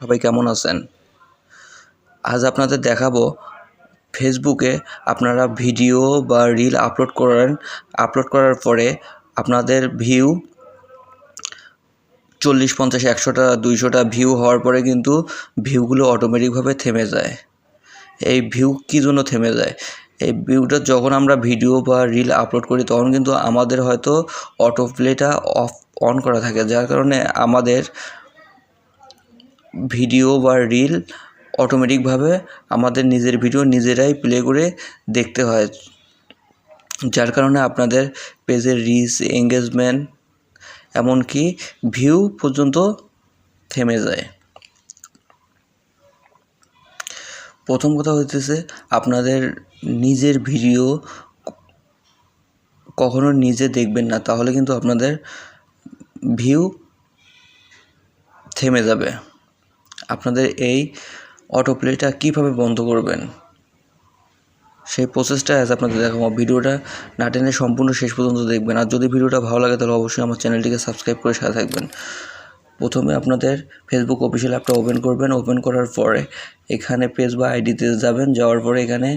সবাই কেমন আছেন? আজ আপনাদের দেখাবো ফেসবুকে আপনারা ভিডিও বা রিল আপলোড করেন আপলোড করার পরে আপনাদের ভিউ চল্লিশ, পঞ্চাশ, একশোটা, দুইশোটা ভিউ হওয়ার পরে কিন্তু ভিউগুলো অটোমেটিকভাবে থেমে যায়। এই ভিউ কী জন্য থেমে যায়? এই ভিউটা যখন আমরা ভিডিও বা রিল আপলোড করি, তখন কিন্তু আমাদের হয়তো অটো প্লেটা অফ অন করা থাকে। যার কারণে আমাদের ভিডিও বা রিল অটোমেটিকভাবে আমাদের নিজের ভিডিও নিজেরাই প্লে করে দেখতে হয়। যার কারণে আপনাদের পেজের রিচ এঙ্গেজমেন্ট এমনকি ভিউ পর্যন্ত থেমে যায়। প্রথম কথা হইতেছে, আপনাদের নিজের ভিডিও কখনো নিজে দেখবেন না, তাহলে কিন্তু আপনাদের ভিউ থেমে যাবে। আপনাদের এই অটো প্লেটা কীভাবে বন্ধ করবেন? সেই প্রসেসটা আজ আপনাদের দেখাবো। ভিডিওটা না টেনে সম্পূর্ণ শেষ পর্যন্ত দেখবেন। আর যদি ভিডিওটা ভালো লাগে, তাহলে অবশ্যই আমার চ্যানেলটিকে সাবস্ক্রাইব করে সাথে থাকবেন। প্রথমে আপনাদের ফেসবুক অফিসিয়াল অ্যাপটা ওপেন করবেন। ওপেন করার পরে এখানে পেজ বা আইডিতে যাবেন। যাওয়ার পরে এখানে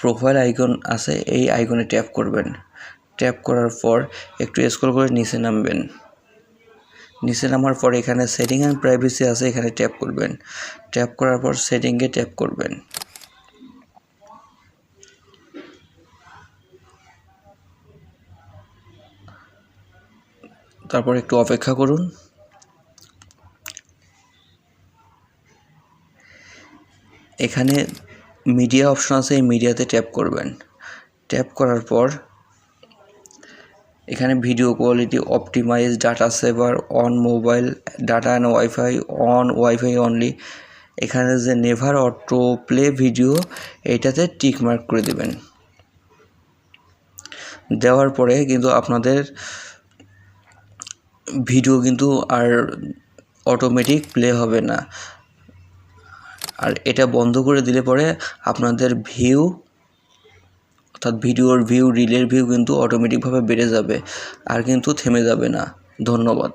প্রোফাইল আইকন আছে। এই আইকনে ট্যাপ করবেন। ট্যাপ করার পর একটু স্ক্রল করে নিচে নামবেন। নিচে নামার পর এখানে সেটিং অ্যান্ড প্রাইভেসি আছে, এখানে ট্যাপ করবেন। ট্যাপ করার পর সেটিংয়ে ট্যাপ করবেন। তারপর একটু অপেক্ষা করুন। এখানে মিডিয়া অপশন আছে, এই মিডিয়াতে ট্যাপ করবেন। ট্যাপ করার পর এখানে video quality optimise data saver on mobile data and wifi on wifi only এখানে যে নেভার অটো প্লে ভিডিও এইটাতে টিক মার্ক করে দেবেন। দেওয়ার পরে কিন্তু আপনাদের ভিডিও কিন্তু আর অটোমেটিক প্লে হবে না। আর এটা বন্ধ করে দিলে পরে আপনাদের ভিউ অর্থাৎ ভিডিওর ভিউ রিলের ভিউ কিন্তু অটোমেটিকভাবে বেড়ে যাবে, আর কিন্তু থেমে যাবে না। ধন্যবাদ।